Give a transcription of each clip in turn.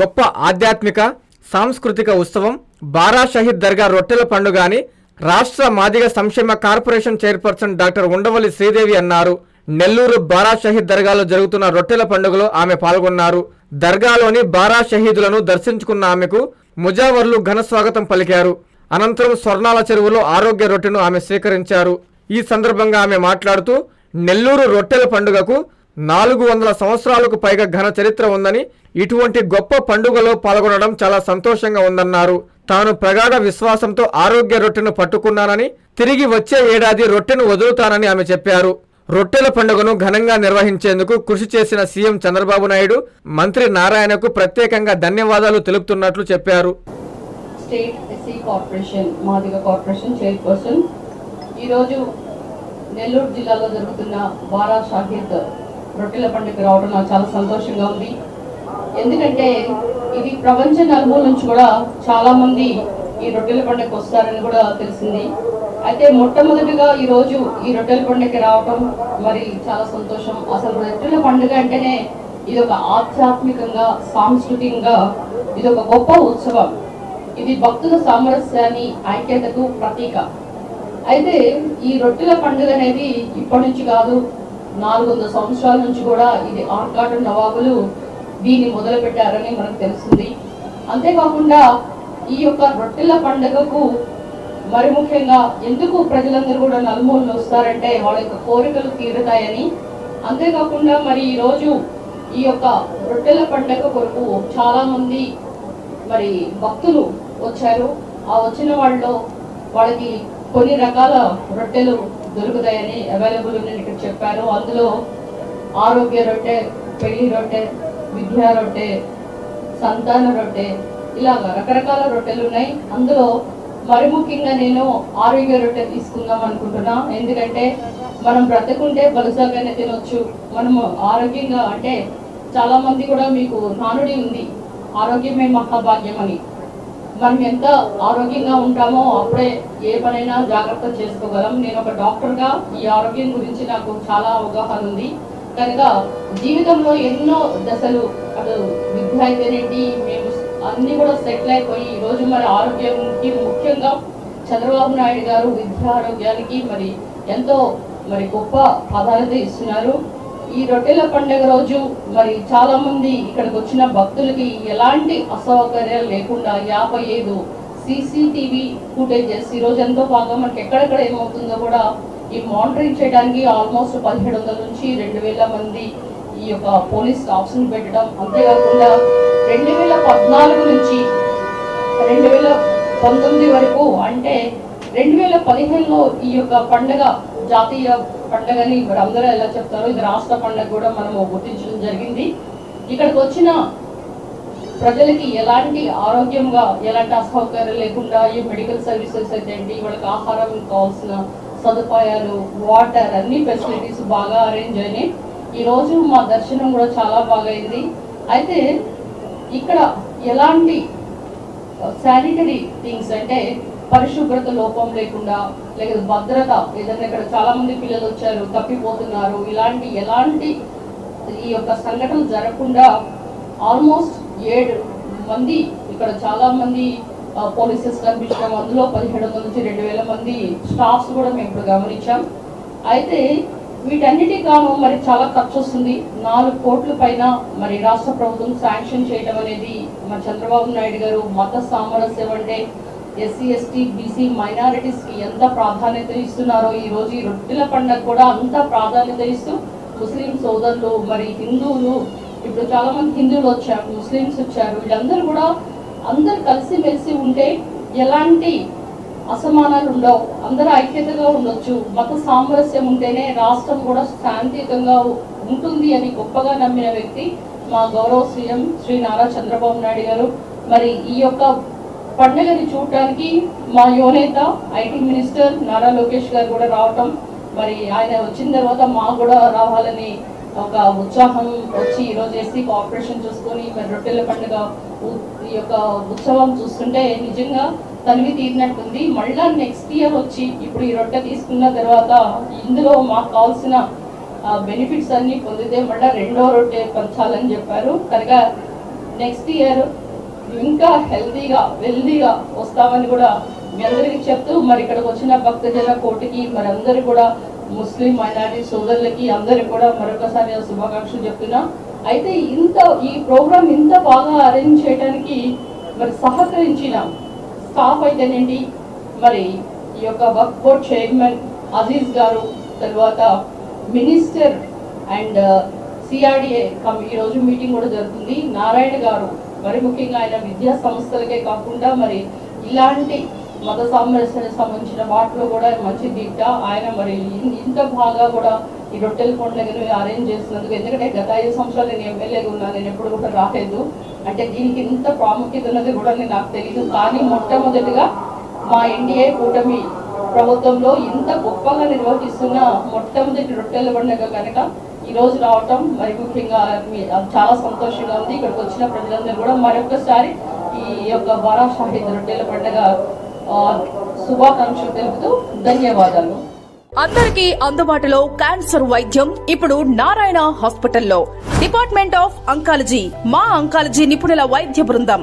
గొప్ప ఆధ్యాత్మిక సాంస్కృతిక ఉత్సవం బారా షహీద్ దర్గా రొట్టెల పండుగ అని రాష్ట్ర మాదిగ సంక్షేమ corporation chairperson doctor Undavalli Sridevi అన్నారు. నెల్లూరు బారా షహీద్ దర్గాలో జరుగుతున్న రొట్టెల పండుగలో ఆమె పాల్గొన్నారు. దర్గాలోని బారా షహీదులను దర్శించుకున్న ఆమెకు ముజావర్లు ఘన స్వాగతం పలికారు. అనంతరం స్వర్ణాల చెరువులో ఆరోగ్య రొట్టెను ఆమె స్వీకరించారు. ఈ సందర్భంగా ఆమె మాట్లాడుతూ నెల్లూరు రొట్టెల పండుగకు నాలుగు వందల సంవత్సరాలకు పైగా ఘన చరిత్ర ఉందని ఇటువంటి గొప్ప పండుగలో పాల్గొనడం చాలా సంతోషంగా ఉందన్నారు. తాను ప్రగాఢ విశ్వాసంతో ఆరోగ్య రొట్టెను పట్టుకున్నానని తిరిగి వచ్చే ఏడాది రొట్టెను వదులుతానని ఆమె చెప్పారు. రొట్టెల పండుగను ఘనంగా నిర్వహించేందుకు కృషి చేసిన సీఎం చంద్రబాబు నాయుడు మంత్రి నారాయణకు ప్రత్యేకంగా ధన్యవాదాలు తెలుపుతున్నట్లు చెప్పారు. State SC corporation Madiga corporation chairperson. ఈరోజు నెల్లూరు జిల్లాలో జరుగుతున్న బారా షాహిద్ రొట్టెల పండుగ రావడం నాకు చాలా సంతోషంగా ఉంది. ఎందుకంటే ఇది ప్రపంచ నలుమూల నుంచి కూడా చాలా మంది ఈ రొట్టెల పండుగకు వస్తారని కూడా తెలిసింది. అయితే మొట్టమొదటిగా ఈ రోజు ఈ రొట్టెల పండుగకి రావటం మరి చాలా సంతోషం. అసలు రొట్టెల పండుగ అంటేనే ఇది ఒక ఆధ్యాత్మికంగా సాంస్కృతికంగా ఇది ఒక గొప్ప ఉత్సవం. ఇది భక్తుల సామరస్యాన్ని ఐక్యతకు ప్రతీక. అయితే ఈ రొట్టెల పండుగ అనేది ఇప్పటి నుంచి కాదు నాలుగు వందల సంవత్సరాల నుంచి కూడా ఇది ఆర్కాటు నవాబులు దీన్ని మొదలుపెట్టారని మనకు తెలుస్తుంది. అంతేకాకుండా ఈ యొక్క రొట్టెల పండుగకు మరి ముఖ్యంగా ఎందుకు ప్రజలందరూ కూడా నలుమూలలు వస్తారంటే వాళ్ళ యొక్క కోరికలు తీరుతాయని. అంతేకాకుండా మరి ఈరోజు ఈ యొక్క రొట్టెల పండుగ కొరకు చాలామంది మరి భక్తులు వచ్చారు. ఆ వచ్చిన వాళ్ళలో వాళ్ళకి కొన్ని రకాల రొట్టెలు దొరుకుతాయని అవైలబుల్ ఉన్నాయని ఇక్కడ చెప్పారు. అందులో ఆరోగ్య రొట్టె పెళ్ళి రొట్టె విద్యా రొట్టె సంతాన రొట్టె ఇలాగ రకరకాల రొట్టెలు ఉన్నాయి. అందులో మరి ముఖ్యంగా నేను ఆరోగ్య రొట్టె తీసుకుందాం అనుకుంటున్నా. ఎందుకంటే మనం బ్రతకుంటే బలుసాగానే తినొచ్చు. మనము ఆరోగ్యంగా అంటే చాలా మంది కూడా మీకు నానుడి ఉంది. ఆరోగ్యమే మహాభాగ్యం అని. మనం ఎంత ఆరోగ్యంగా ఉంటామో అప్పుడే ఏ పనైనా జాగ్రత్త చేసుకోగలం. నేను ఒక డాక్టర్గా ఈ ఆరోగ్యం గురించి నాకు చాలా అవగాహన ఉంది. కనుక జీవితంలో ఎన్నో దశలు అటు విద్య అయితేనేంటి మేము అన్ని కూడా సెటిల్ అయిపోయి ఈరోజు మన ఆరోగ్యంకి ముఖ్యంగా చంద్రబాబు నాయుడు గారు విద్య ఆరోగ్యానికి మరి ఎంతో మరి గొప్ప ప్రాధాన్యత ఇస్తున్నారు. ఈ రొట్టెల పండుగ రోజు మరి చాలా మంది ఇక్కడికి వచ్చిన భక్తులకి ఎలాంటి అసౌకర్యాలు లేకుండా యాభై ఐదు సీసీటీవీ ఫుటేజెస్ ఈ రోజు ఎంతో బాగా మనకి ఎక్కడెక్కడ ఏమవుతుందో కూడా ఈ మానిటరింగ్ చేయడానికి ఆల్మోస్ట్ పదిహేడు వందల నుంచి రెండు వేల మంది ఈ యొక్క పోలీస్ స్టాఫ్స్ పెట్టడం. అంతేకాకుండా రెండు వేల పద్నాలుగు నుంచి రెండు వేల పంతొమ్మిది వరకు అంటే రెండు వేల పదిహేనులో ఈ యొక్క పండగ జాతీయ పండగని ఇక్కడ అందరూ ఎలా చెప్తారో ఇది రాష్ట్ర పండగ కూడా మనం గుర్తించడం జరిగింది. ఇక్కడికి వచ్చిన ప్రజలకి ఎలాంటి ఆరోగ్యంగా ఎలాంటి అసౌకర్యం లేకుండా ఈ మెడికల్ సర్వీసెస్ అయితే ఏంటి వాళ్ళకి ఆహారం కావాల్సిన సదుపాయాలు వాటర్ అన్ని ఫెసిలిటీస్ బాగా అరేంజ్ అయినాయి. ఈ రోజు మా దర్శనం కూడా చాలా బాగా అయింది. అయితే ఇక్కడ ఎలాంటి శానిటరీ థింగ్స్ అంటే పరిశుభ్రత లోపం లేకుండా లేకపోతే భద్రత. ఏదైనా ఇక్కడ చాలా మంది పిల్లలు వచ్చారు తప్పిపోతున్నారు. ఇలాంటి ఎలాంటి ఈ యొక్క సంఘటనలు జరగకుండా ఆల్మోస్ట్ ఏడు మంది ఇక్కడ చాలా మంది పోలీసెస్ కనిపించడం అందులో పదిహేడు వందల నుంచి రెండు వేల మంది స్టాఫ్స్ కూడా మేము ఇప్పుడు గమనించాం. అయితే వీటన్నిటి గాను మరి చాలా ఖర్చు వస్తుంది. నాలుగు కోట్ల పైన మరి రాష్ట్ర ప్రభుత్వం శాంక్షన్ చేయడం అనేది మన చంద్రబాబు నాయుడు గారు మత సామరస్యం అంటే ఎస్సీ ఎస్టీ బీసీ మైనారిటీస్కి ఎంత ప్రాధాన్యత ఇస్తున్నారో ఈరోజు ఈ రొట్టెల పండుగ కూడా అంత ప్రాధాన్యత ఇస్తూ ముస్లిం సోదరులు మరి హిందువులు ఇప్పుడు చాలా మంది హిందువులు వచ్చారు ముస్లిమ్స్ వచ్చారు వీళ్ళందరూ కూడా అందరు కలిసిమెలిసి ఉంటే ఎలాంటి అసమానాలు ఉండవు. అందరూ ఐక్యతగా ఉండొచ్చు మత సామరస్యం ఉంటేనే రాష్ట్రం కూడా శాంతియుతంగా ఉంటుంది అని గొప్పగా నమ్మిన వ్యక్తి మా గౌరవ సీఎం శ్రీ నారా చంద్రబాబు నాయుడు గారు. మరి ఈ యొక్క పండుగని చూడటానికి మా యువనేత ఐటీ మినిస్టర్ నారా లోకేష్ గారు కూడా రావటం మరి ఆయన వచ్చిన తర్వాత మాకు కూడా రావాలని ఒక ఉత్సాహం వచ్చి ఈరోజు వేసి కోఆపరేషన్ చూసుకొని మరి రొట్టెల పండుగ ఈ యొక్క ఉత్సవం చూస్తుంటే నిజంగా తనివి తీరినట్టుంది. మళ్ళా నెక్స్ట్ ఇయర్ వచ్చి ఇప్పుడు ఈ రొట్టె తీసుకున్న తర్వాత ఇందులో మాకు కావాల్సిన బెనిఫిట్స్ అన్ని పొందితే మళ్ళీ రెండో రొట్టె పంచాలని చెప్పారు. కనుక నెక్స్ట్ ఇయర్ ఇంకా హెల్తీగా వెల్దీగా వస్తామని కూడా మీ అందరికీ చెప్తూ మరి ఇక్కడికి వచ్చిన భక్తజన కోటికి మరి అందరూ కూడా ముస్లిం మైనారిటీ సోదరులకి అందరికి కూడా మరొకసారి శుభాకాంక్షలు చెప్తున్నా. అయితే ఇంత ఈ ప్రోగ్రామ్ ఇంత బాగా అరేంజ్ చేయడానికి మరి సహకరించిన స్టాఫ్ అయితేనేంటి? మరి ఈ యొక్క వర్క్ బోర్డ్ చైర్మన్ అజీజ్ గారు తర్వాత మినిస్టర్ అండ్ uh, సిఆర్డిఏ ఈరోజు మీటింగ్ కూడా జరుగుతుంది. నారాయణ గారు మరి ముఖ్యంగా ఆయన విద్యా సంస్థలకే కాకుండా మరి ఇలాంటి మత సామరస్యానికి సంబంధించిన వాటిలో కూడా మంచి దిట్ట. ఆయన మరి ఇంత బాగా కూడా ఈ రొట్టెల పండుగను అరేంజ్ చేస్తున్నందుకు ఎందుకంటే గత ఐదు సంవత్సరాలు నేను ఎమ్మెల్యేగా ఉన్నాను నేను ఎప్పుడు కూడా రాలేదు. అంటే దీనికి ఇంత ప్రాముఖ్యత ఉన్నది కూడా నేను నాకు తెలియదు కానీ మొట్టమొదటిగా మా ఎన్డీఏ కూటమి ప్రభుత్వంలో ఇంత గొప్పగా నిర్వహిస్తున్న మొట్టమొదటి రొట్టెల పండుగ కనుక ఈ రోజు రావటం మరి ముఖ్యంగా చాలా సంతోషంగా ఉంది. ఇక్కడికి వచ్చిన ప్రజలందరూ కూడా మరొకసారి ఈ యొక్క బారా షాహిద్ రొట్టెల పండుగ శుభాకాంక్షలు తెలుపుతూ ధన్యవాదాలు. అందరికీ అందుబాటులో క్యాన్సర్ వైద్యం ఇప్పుడు నారాయణ హాస్పిటల్లో. డిపార్ట్మెంట్ ఆఫ్ అంకాలజీ మా అంకాలజీ నిపుణుల వైద్య బృందం.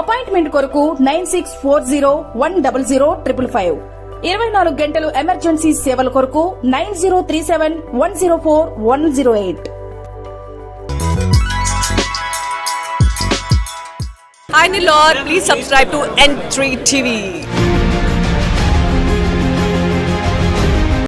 Appointment కొరకు nine six four zero one double zero triple five. ఇరవై నాలుగు గంటలు ఎమర్జెన్సీ సేవల కొరకు nine zero three seven one zero four one zero eight. I Nilor, please subscribe to N3 TV.